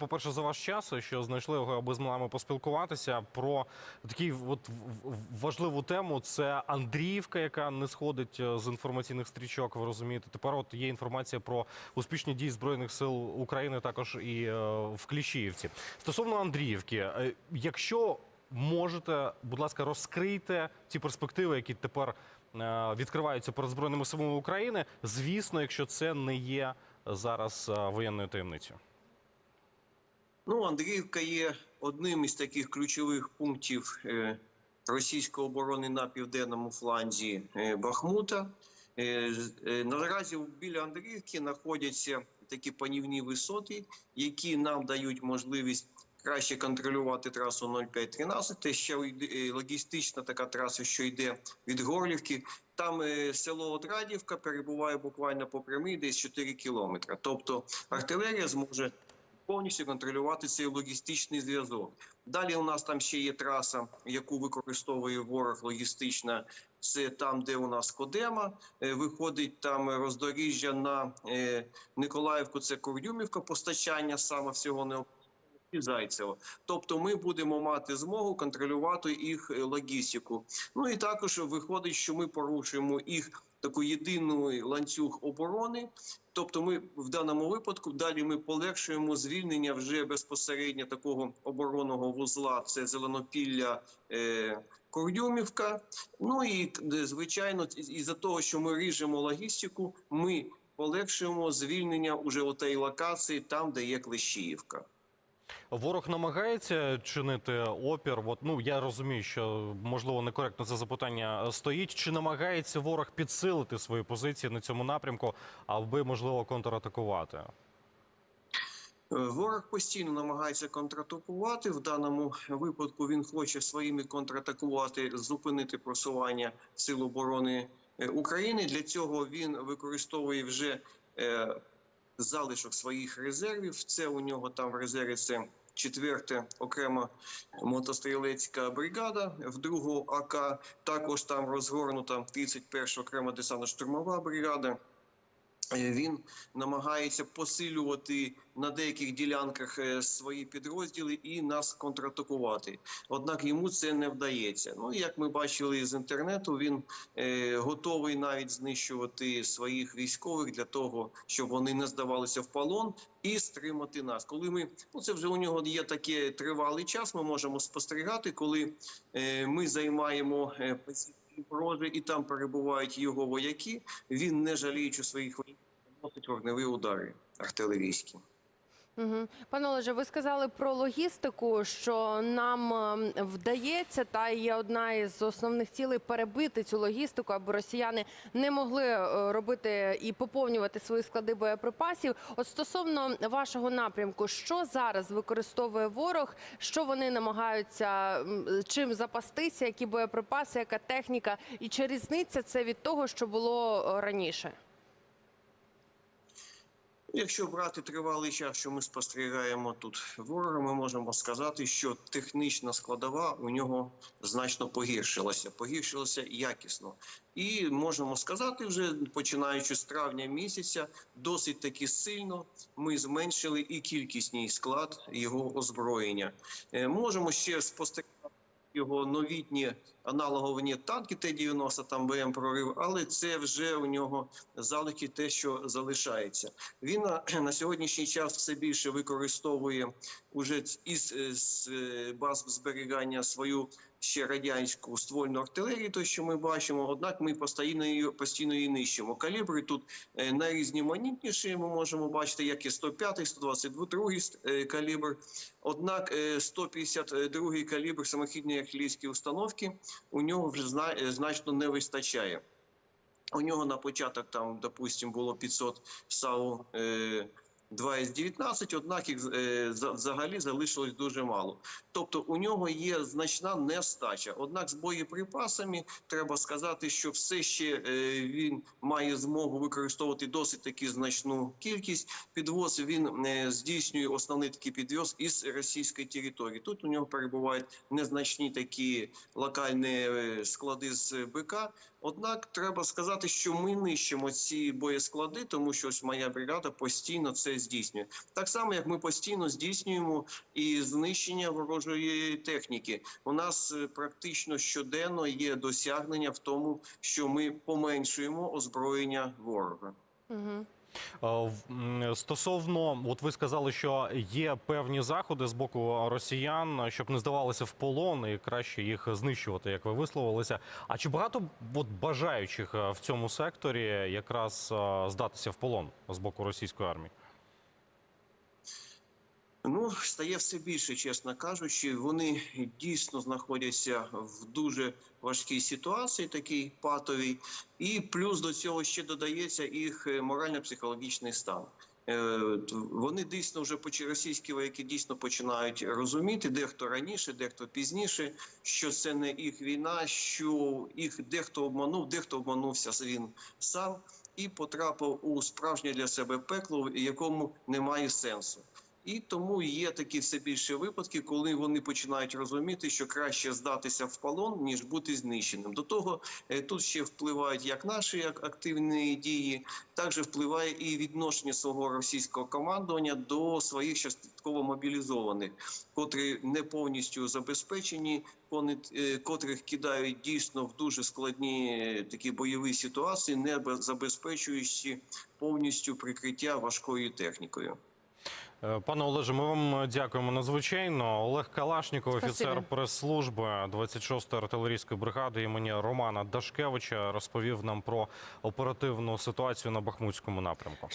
По-перше, за ваш час, що знайшли його, аби з нами поспілкуватися про таку важливу тему. Це Андріївка, яка не сходить е, з інформаційних стрічок. Ви розумієте, тепер от є інформація про успішні дії збройних сил України, також і е, в Кліщіївці. Стосовно Андріївки, е, якщо можете, будь ласка, розкрийте ті перспективи, які тепер відкриваються перед збройними силами України. Звісно, якщо це не є зараз воєнною таємницею. Ну, Андріївка є одним із таких ключових пунктів е, російської оборони на південному фланзі е, Бахмута. Е, Наразі біля Андріївки знаходяться такі панівні висоти, які нам дають можливість краще контролювати трасу 0513. Те ще логістична така траса, що йде від Горлівки. Там село Отрадівка перебуває буквально по прямій десь 4 кілометри. Тобто артилерія зможе повністю контролювати цей логістичний зв'язок. Далі у нас там ще є траса, яку використовує ворог логістична. Це там, де у нас Кодема. Е, Виходить там роздоріжжя на е, Николаївку, це Кордюмівка, постачання саме всього не і Зайцево. Тобто ми будемо мати змогу контролювати їх е, логістику. Ну і також виходить, що ми порушуємо їх таку єдину ланцюг оборони. Тобто, ми в даному випадку далі ми полегшуємо звільнення вже безпосередньо такого оборонного вузла. Це зеленопілля. Е- Кордюмівка. Ну і е, звичайно, із за того, що ми ріжемо логістику, ми полегшуємо звільнення уже отеї локації, там, де є Клещіївка. Ворог намагається чинити опір. От ну я розумію, що можливо некоректно це запитання стоїть. Чи намагається ворог підсилити свої позиції на цьому напрямку, аби можливо контратакувати? Е, Ворог постійно намагається контратакувати. В даному випадку він хоче своїми контратакувати, зупинити просування сил оборони е, України. Для цього він використовує вже е, залишок своїх резервів. Це у нього там в резерві це четверта окрема мотострілецька бригада в другу АК. Також там розгорнута 31 окрема десантно-штурмова бригада. Е, Він намагається посилювати на деяких ділянках е, свої підрозділи і нас контратакувати. Однак йому це не вдається. Ну як ми бачили з інтернету, він е, готовий навіть знищувати своїх військових для того, щоб вони не здавалися в полон і стримати нас. Коли ми ну це вже у нього є такий тривалий час. Ми можемо спостерігати, коли е, ми займаємо е, позиції і там перебувають його вояки. Він не жаліючи своїх вояків, носить вогневі удари артилерійські. Угу. Пане Олеже, ви сказали про логістику, що нам ем, вдається, та є одна із основних цілей перебити цю логістику, аби росіяни не могли е, робити і поповнювати свої склади боєприпасів. От стосовно вашого напрямку, що зараз використовує ворог, що вони намагаються чим запастися, які боєприпаси, яка техніка, і чи різниця це від того, що було е, раніше? Якщо брати тривалий час, що ми спостерігаємо тут ворога, ми можемо сказати, що технічна складова у нього значно погіршилася, погіршилася якісно. І можемо сказати, вже починаючи з травня місяця, досить таки сильно ми зменшили і кількісний склад його озброєння. Е, Можемо ще спостерігати. Його новітні аналогові танки Т-90, там БМ прорив, але це вже у нього залишки те, що залишається. Він на, на сьогоднішній час все більше використовує уже із, з е, баз зберігання свою ще радянську ствольну артилерію, то що ми бачимо. Однак ми постійно її постійно її нищимо. Калібри тут е, найрізноманітніші. Ми можемо бачити, як і 105, 122 е, калібр. Однак е, 152 калібр самохідної артилерійські установки у нього вже значно не вистачає. У нього на початок там, допустим, було 500 САУ е, 2С-19, однак їх е, за- взагалі залишилось дуже мало. Тобто у нього є значна нестача. Однак з боєприпасами треба сказати, що все ще е, він має змогу використовувати досить таки значну кількість. Підвоз він е, здійснює основний такий підвоз із російської території. Тут у нього перебувають незначні такі локальні склади з БК. Однак треба сказати, що ми нищимо ці боєсклади, тому що ось моя бригада постійно це здійснює. Так само, як ми постійно здійснюємо і знищення ворожої техніки. У нас е, практично щоденно є досягнення в тому, що ми поменшуємо озброєння ворога. Угу. Е, Стосовно, от ви сказали, що є певні заходи з боку росіян, щоб не здавалися в полон і краще їх знищувати, як ви висловилися. А чи багато от, бажаючих е, в цьому секторі якраз е, здатися в полон з боку російської армії? Ну, стає все більше, чесно кажучи. Вони дійсно знаходяться в дуже важкій ситуації, такій патовій, і плюс до цього ще додається їх е, морально-психологічний стан. Е, Вони дійсно вже російські вояки дійсно починають розуміти, дехто раніше, дехто пізніше, що це не їх війна, що їх дехто обманув, дехто обманувся він сам і потрапив у справжнє для себе пекло, в якому немає сенсу. І тому є такі все більше випадки, коли вони починають розуміти, що краще здатися в полон, ніж бути знищеним. До того е, тут ще впливають як наші активні дії, також впливає і відношення свого російського командування до своїх частково мобілізованих, котрі не повністю забезпечені, е, котрих кидають дійсно в дуже складні е, такі бойові ситуації, не забезпечуючи повністю прикриття важкою технікою. Е, Пане Олеже, ми вам дякуємо надзвичайно. Олег Калашніков, офіцер прес-служби 26-ї артилерійської бригади імені Романа Дашкевича, розповів нам про оперативну ситуацію на Бахмутському напрямку.